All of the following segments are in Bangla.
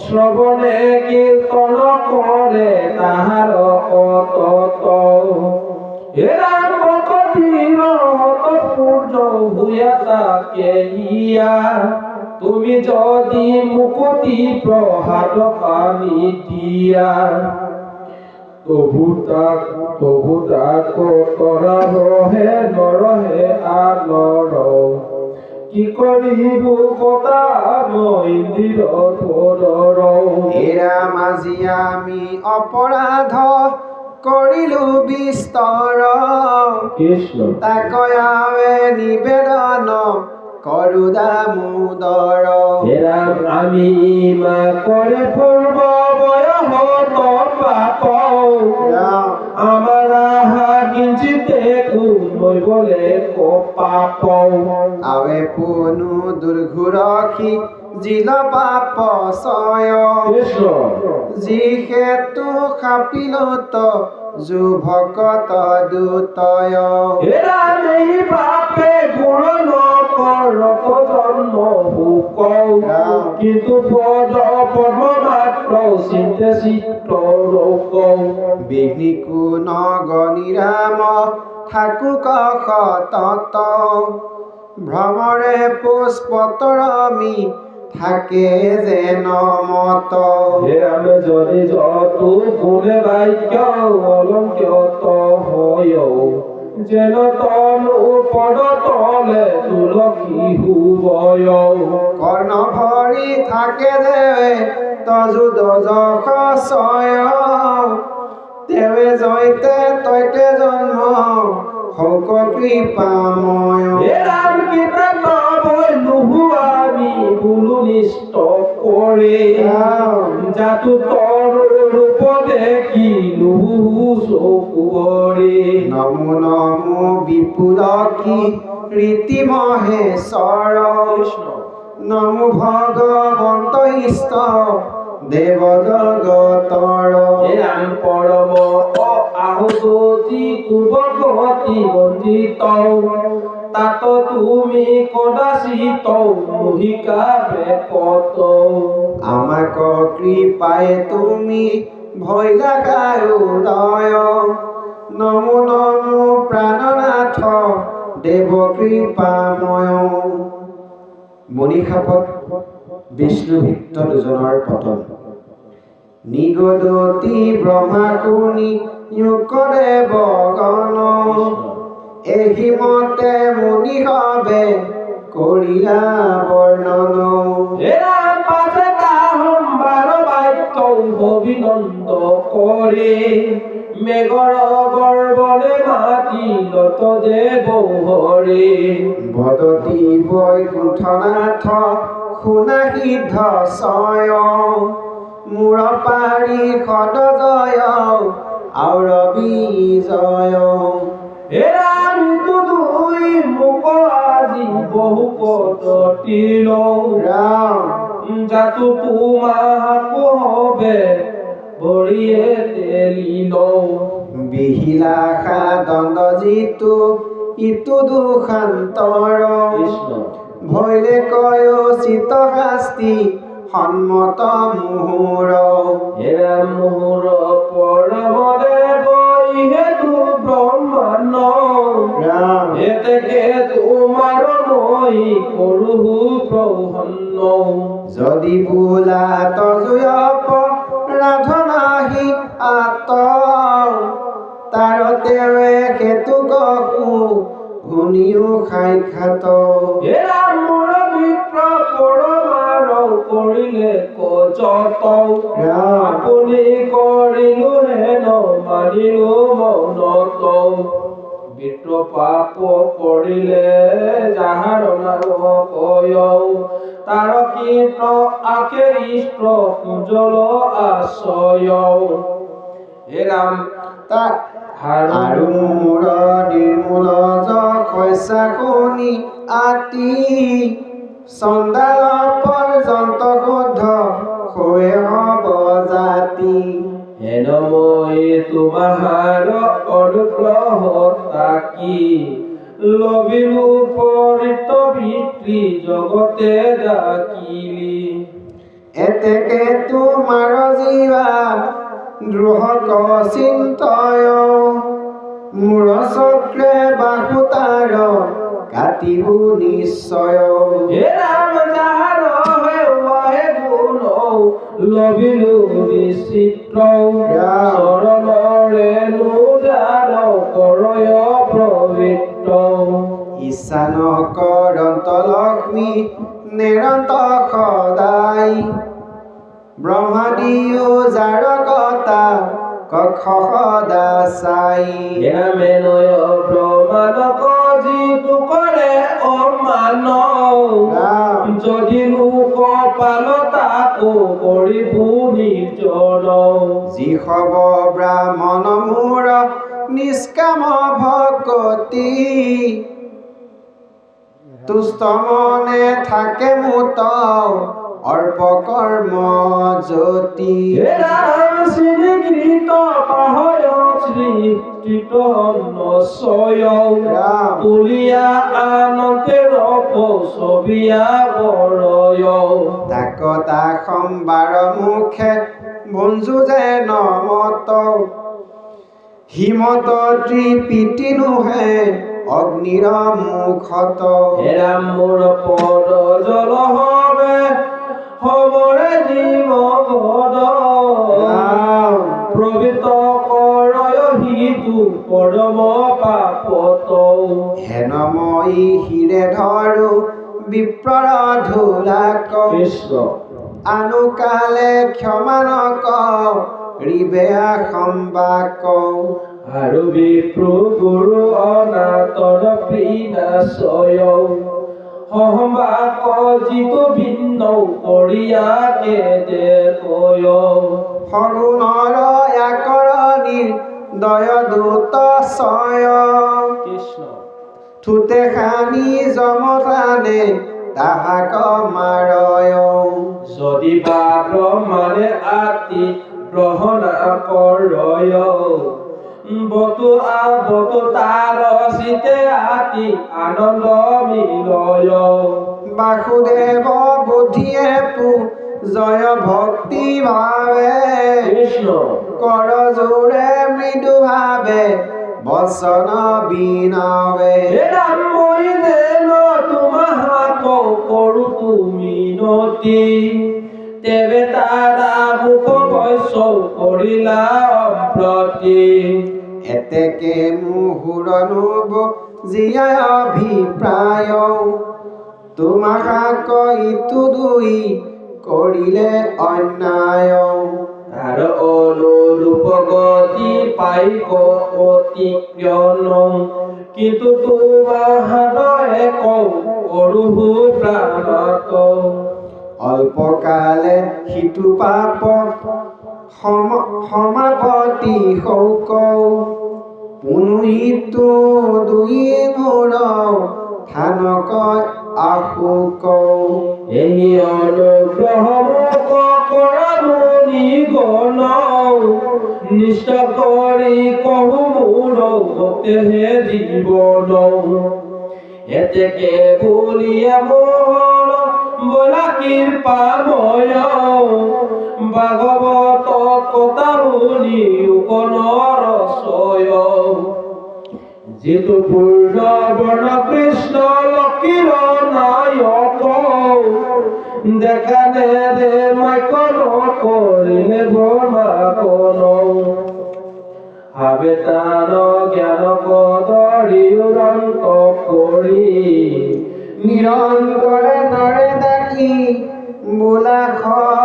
শ্রবণে কীর্তন করে তাহার ইয়া তুমি যদি মুকুতি প্রহার পানি দিয়া। তবু তাক তবু তাক তৰা ৰহে নৰহে আনৰ কি থৰৰ এৰা মাজি আমি অপৰাধ কৰিলো বিস্তৰ কৃষ্ণ। তাকয়াৱে নিবেদন কৰো দামোদৰ এরাম আমি মা করে পূর্ব বয়স পাপ আমার আহা কিঞ্চিতে বলে পাপ আৱে পুনু দুৰ্ঘুৰখি জিল পাপ কৃষ্ণ যিহেতু খাপিলত যুভকত দুতয় এরা নেই বাপে গুণ নকরত জন্ম হুক কিন্তু পদ পদ্ম মাত্র চিন্তে চিত্ত লোক বিঘ্নিকু নগ নিৰাম থাকু কষ তত ভ্ৰমৰে পুষ্পতৰমি থাকে যেন মত। হেরাম যদি যত গুণে বাক্য অলঙ্কৃত হয় যেন তনু পদ তলে তুলসী হুবয় কৰ্ণ ভৰি থাকে যে তজু দজখ ছয় তেওঁ জয়তে তৈতে জন্ম শক কৃপা ময়াম কৃপা নুহুৱামি বোলো নিষ্ট কৰে। জাতো তৰ ৰূপ দেখি নুহু চকুৰে নম নম বিপুল কি মহেশ্বৰ। নম ভগৱন্ত ইষ্ট। দেৱ জগতৰ এরাম পরম অ আহুতি তুবগতি বন্দিত। তাত তুমি কদাচিত মহিকা বেকত আমাক কৃপায়ে তুমি ভয় উদয়। নমো নমো প্ৰাণনাথ দেৱ কৃপাময়। মণিষাপত বিষ্ণু ভিত্ত দুজনৰ পতন। নিগদতি ব্ৰহ্মাকুনি যুগদেৱ গণ এহি মতে মুনি হবে কৰিলা বৰ্ণন এরাম পাশে তাহম বারো বাক্য অভিনন্দ করে। মেঘর গর্বলে মাটি লত দেব হরে বদতি বৈকুণ্ঠনাথ সিদ্ধ ছয় মূৰৰ পাৰি সত জয় আৰু ৰবি জয় মোক আজি বহু ৰাম যাতো ভৰিয়ে তেলি বিহিলা দণ্ড যিটো ইটো দুশান্তৰ ভৈলে কয় চিত শাস্তি সন্মত মুহুর এরাম মোহর। ভয় তাৰকীত আখে ইষ্ট উজ্জ্বল আশয় হে ৰাম তা হাৰু মোৰ নিৰ্মূল যা শুনি আতি চন্দাল পৰ্যন্ত শুদ্ধ হৈ হব জাতি। হেন মই তোমাৰ অনুগ্ৰহ তাকি লবিলো পৰিত ভিত্তি জগতে ডাকিলি। এতেকে তোমাৰ জীৱা দ্ৰোহক চিন্তয় মূৰ চক্ৰে বাহুতাৰ কাটিব নিশ্চয়। হে রাম যাহার হে গুণ লবিলু বিচিত্র ঈশান কৰন্ত লক্ষ্মী নিৰন্তৰ সদায় ব্ৰহ্মাদিও যাৰ কতা কক্ষ সদা চাই প্ৰমাণক যিটো কৰে অমান যদি লোক পাল তাকো কৰিব নিৰ্জন যি হব ব্ৰাহ্মণ মূৰ নিষ্কাম ভকতি তুষ্ট মনে থাকে মুত অৰ্প কৰ্ম জ্যোতি। হে ৰাম শ্ৰীকৃত পাহয় শ্ৰী কৃত নচয় ৰাম। তুলিয়া আনতে ৰপ ছবিয়া বৰয় ডাকতা সম্বাৰ মুখে বঞ্জু যে নমত। হিমত ত্ৰিপিতি নোহে অগ্নিৰ মুখত। হেৰাম মোৰ পদ জল হবে হবৰে জীৱ গদ ৰাম প্ৰবৃত কৰয় হিতু পৰম পাপত। হেনময়ী শিৰে ধৰো বিপ্ৰৰ ধূলাক কৃষ্ণ। আনুকালে ক্ষমা নক ৰিবেয়া সম্বাক। আৰু বিপ্ৰু গুৰু বিনাশয় সহবাক যিটো ভিন্ন কৰিয়াকে যে কয়। সগুণৰ আকৰণীৰ দয় দূত ছয় কৃষ্ণ। থুতে খানি যমতানে তাহাক মাৰয় যদি বা ব্ৰহ্মানে আতি গ্ৰহণ কৰয় বতু আবতু তাৰ চিতে আতি আনন্দ মিলয়। বাসুদেৱ বুদ্ধিয়ে পু জয় ভক্তি ভাৱে। কৃষ্ণ। কৰ জোৰে মৃদু ভাৱে বচন বিনাৱে। হে ৰাম মই যেন তোমাহাক কৰো তুমি নতি। তেবে তাৰা মুখ বৈশ্য কৰিলা অপ্ৰতি এতেকে মুহুৰনুব জীয়াই অভিপ্ৰায় তোমাক ইটো দুই কৰিলে অন্যায় তাৰ অনুৰূপ গতি পাইক অতি কিয়ন কিন্তু তোমাহাৰে কওঁ কৰোহো প্ৰাণত অল্পকালে সিটো পাপ সম সমাপতি শৌক পুনুহিতো দুই মূৰ থানক আশোক এই কৰা মুনি গণ নিষ্ঠ কৰি কহো মোৰ ভক্তেহে জীৱন এতেকে বুলিয়ে মোৰ বলা কৃপাময় ভাগৱত কথা শুনি উকনৰ ছয় যিটো পূৰ্ণ বৰ্ণ কৃষ্ণ লক্ষীৰ নায়ক দেখা দে মাইকন কৰিলে ব্ৰহ্মাকন ভাবে তাৰ জ্ঞান কদৰি উদন্ত কৰি নিৰন্তৰে নৰে ডাকি বোলা হৰি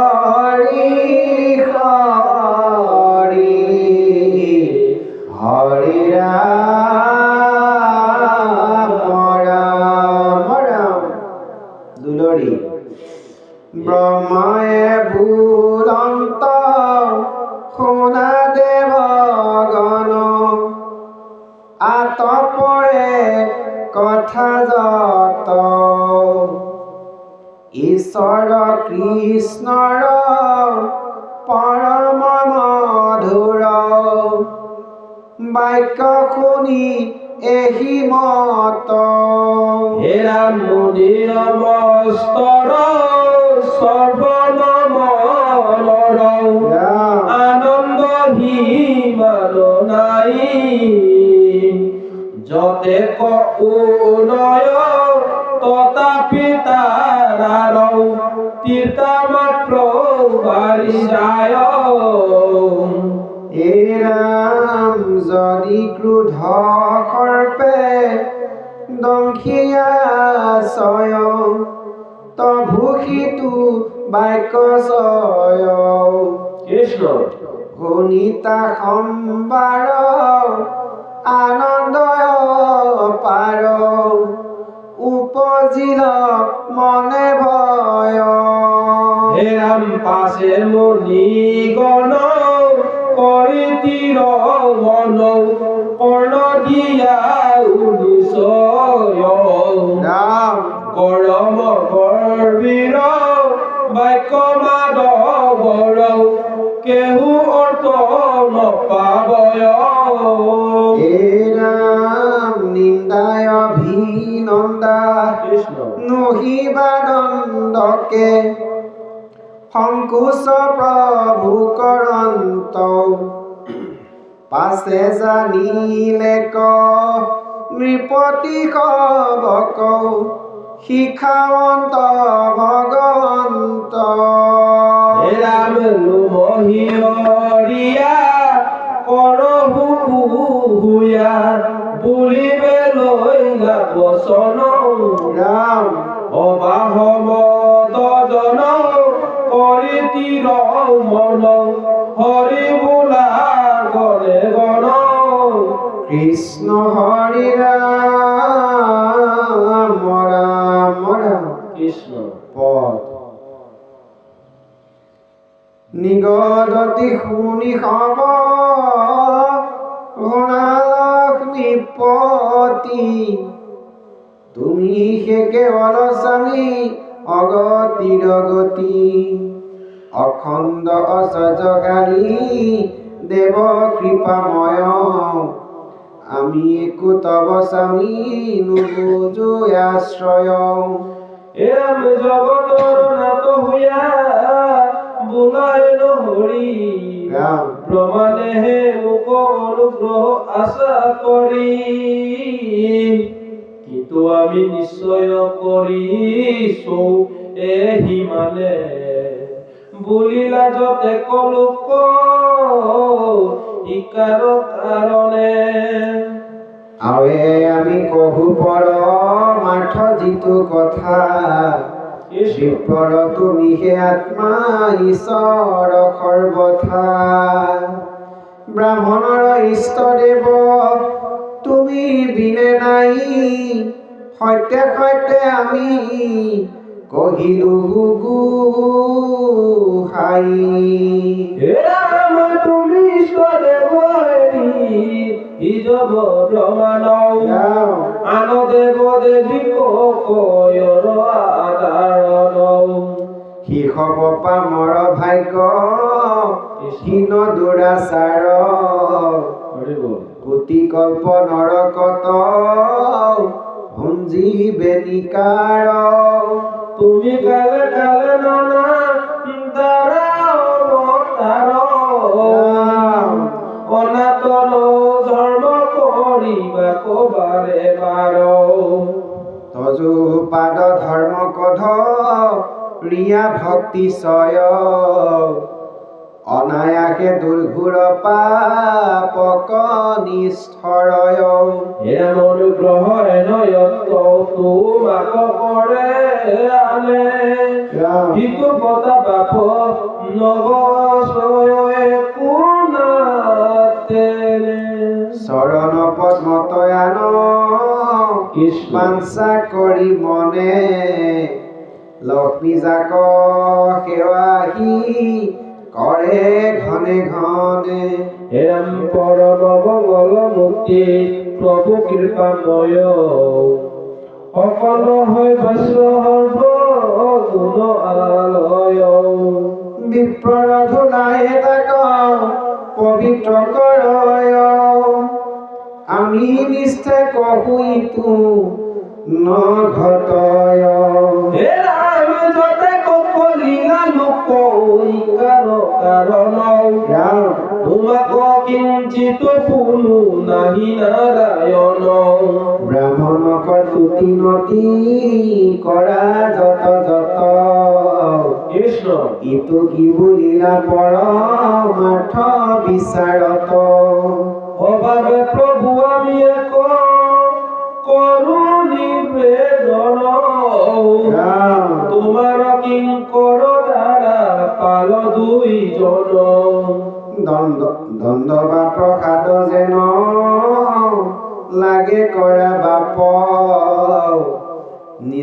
উনয় তথাপি তারারও তীর্থা মাত্র বাড়ি যায় ৰাম যদি ক্ৰোধ সৰ্পে দংশিয়া চয় তভূষিতু বাক্য চয় কৃষ্ণ। শুনিতা সম্বাৰ আনন্দ পাৰ উপজিল মনে ভয়। হে রাম পাশে মনি গণ কৰি তীৰ মন কৰ্ণ দিয়া উনিশয়। ৰাম গৰম সংকোচ প্ৰভু কৰন্ত পাছে জানিলে ক নৃপতি কবক শিখাৱন্ত ভগৱন্ত। বুলিবে লৈলা শুনি হব লক্ষ্মীপতি তুমি সে কেৱল স্বামী অগতিৰ গতি অখণ্ড অসজকাৰী দেৱ কৃপাময়। আমি একো স্বামী, নুবুজো আশ্ৰয় এম জগতৰ নাত হুয়া অনুগ্ৰহ আশা কিন্তু আমি নিশ্চয় কৰিছো এ হিমালে। বুলিলা যতে কলোক ইকাৰ কাৰণে আৱে আমি কহু পৰ মাঠ যিটো কথা। বিপ্ৰ তুমি হে আত্মা ঈশ্বৰ সৰ্বথা ব্ৰাহ্মণৰ ইষ্টদেৱ তুমি বিনে নাই। সত্য সত্য আমি কহিলো গোহাই হে তুমি শিশৱ পামৰ ভাগ্য? হীন দুৰাচাৰ। কোটি কল্প নৰকত। ভঞ্জী বেনিকাৰ। তুমি কালে কালে নানা অৱতাৰ। কবাৰে বাৰ তজু পাদ ধৰ্ম কধ ৰিয়া ভক্তি চয় অনায়াসে দুৰ্ঘুৰ পাপক নিষ্ঠৰয় হে অনুগ্ৰহ এনয়ত তোমাক কৰে আনে। ৰাম ইটো পতা বাপ চৰণ পদ্মতয়ান কৃষ্ণ বাঞ্ছা কৰি মনে। লক্ষ্মী জাক সেৱাহি কৰে ঘনে ঘনে। হেম পৰম মঙ্গল মুক্তি প্ৰভু কৃপাময়। সকল হৈ বৈশ্য সৰ্ব গুণ আলয়। ধুলাই তাক পবিত্ৰ কৰয় আমি নিশ্চয় কহু ইটো নঘটয় হে ৰাম যতে কলিলা লোক ইকাৰ কাৰণ ৰাম তোমাক কিঞ্চিত পুনু নাহি নাৰায়ণ ব্ৰাহ্মণ অতি নতি কৰা যত যত। কৃষ্ণ। ইটো কি বুলিলা পৰমাৰ্থ বিচাৰত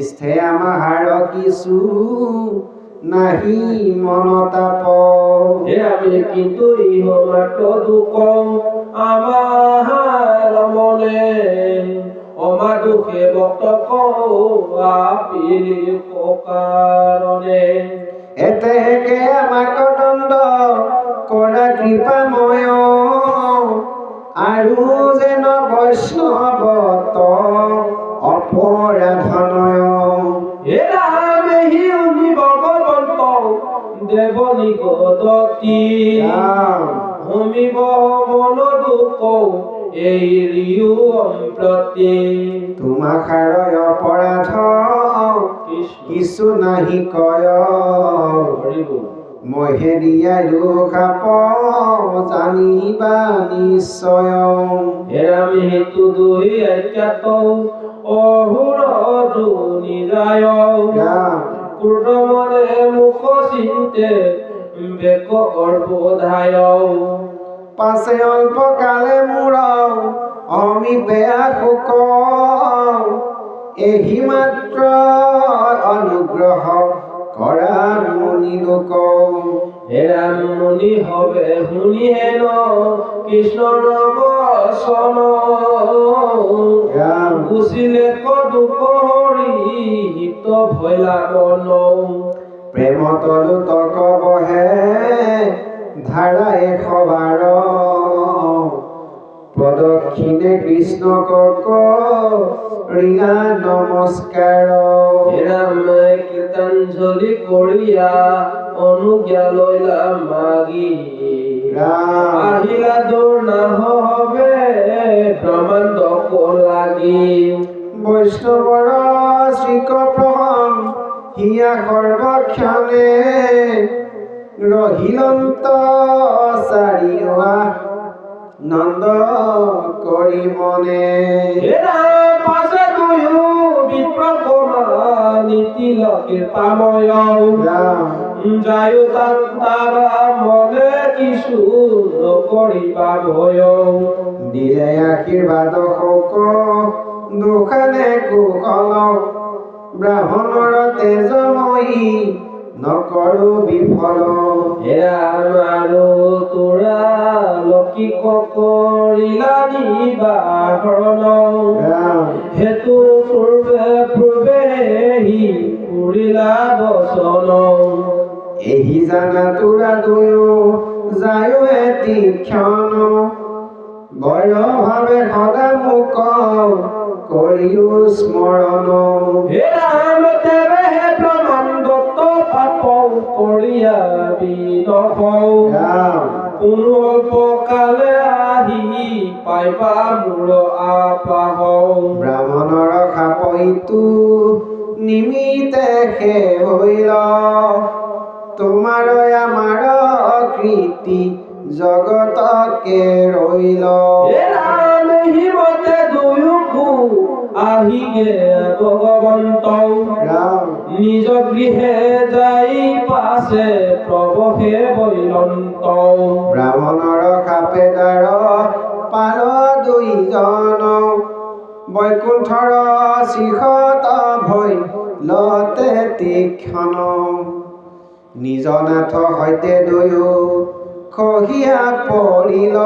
নিষ্ঠে আমাৰ কিছু নাহি মনতাপ। হে আমি কিন্তু ইহ মাত্র দুঃখ আমার মনে অমা দুখে ভক্ত আপিল কারণে নাহি কয় হৰিব মহে জানিবা নিশ্চয় এরাম হেতু দুই একাত অহুর জুনি যায় মুখ চিন্তে বেক অৰ্বোধায় পাছে অল্প কালে মোৰ অমি বেয়া শোক এহি মাত্ৰ অনুগ্ৰহ কৰা মুনি লোক। এরাম মুনি হবে হেন বচন ৰাম গুচিলে কদুক হৰি হিত ভৈলা মন। প্ৰেমতলু তৰ্ক বহে ধাৰা এশ বাৰ প্ৰদক্ষিণে কৃষ্ণক ৰিয়া নমস্কাৰ এরাম কীৰ্তঞ্জলি কৰিয়া অনুজ্ঞা লৈলা মাগি। আহিলা দৌৰ নাহবে ব্ৰহ্মাণ্ড লাগি? বৈষ্ণৱৰ শ্ৰীক প্ৰসং হিয়া সৰ্বক্ষণে ৰহিলন্ত চাৰিওৱা নন্দ কৰি মনে। কৃপাময় ৰাম যায় তারা মনে কিছু নকৰিবা ভয় দিলে শোক দুখানে কুশল। ব্ৰাহ্মণৰ তেজময়ী নকৰো বিফল। এৰাম আৰু তোৰা লকি কৰিলা নিবাহৰণ ৰাম কৃতি জগতকে এৰাম হিমতে দুয়োকো আহিগে ভগৱন্ত ৰাম নিজ গৃহে যাই পাছে প্ৰৱহে বৈলন্ত। ব্ৰাহ্মণৰ খাপে দ্বাৰ পাল দুইজন। বৈকুণ্ঠৰ শিখত ভৈ লতে তীক্ষণ। নিজ নাথ সৈতে দুয়ো খহিয়া পৰিল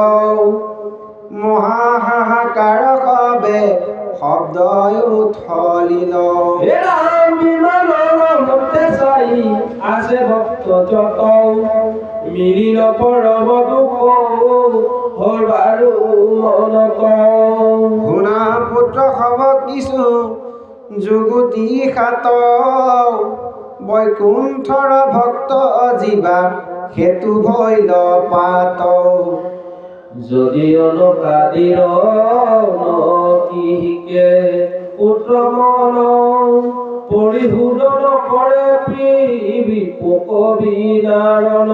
মহাহাহাকাৰ সবে শব্দই উথলিল মতে চাই আছে ভক্ত যত মিলিল দুখ কওঁ। শুনা পুত্ৰ হব কিছু যুগুতি খাত বৈকুণ্ঠৰ ভক্ত জীৱা সেতু ভৈল পাত। যদি অনুকাদিৰ নকিকে পুত্ৰ মন পৰিশোধন কৰে পৃথিৱী পোক বিদাৰণ।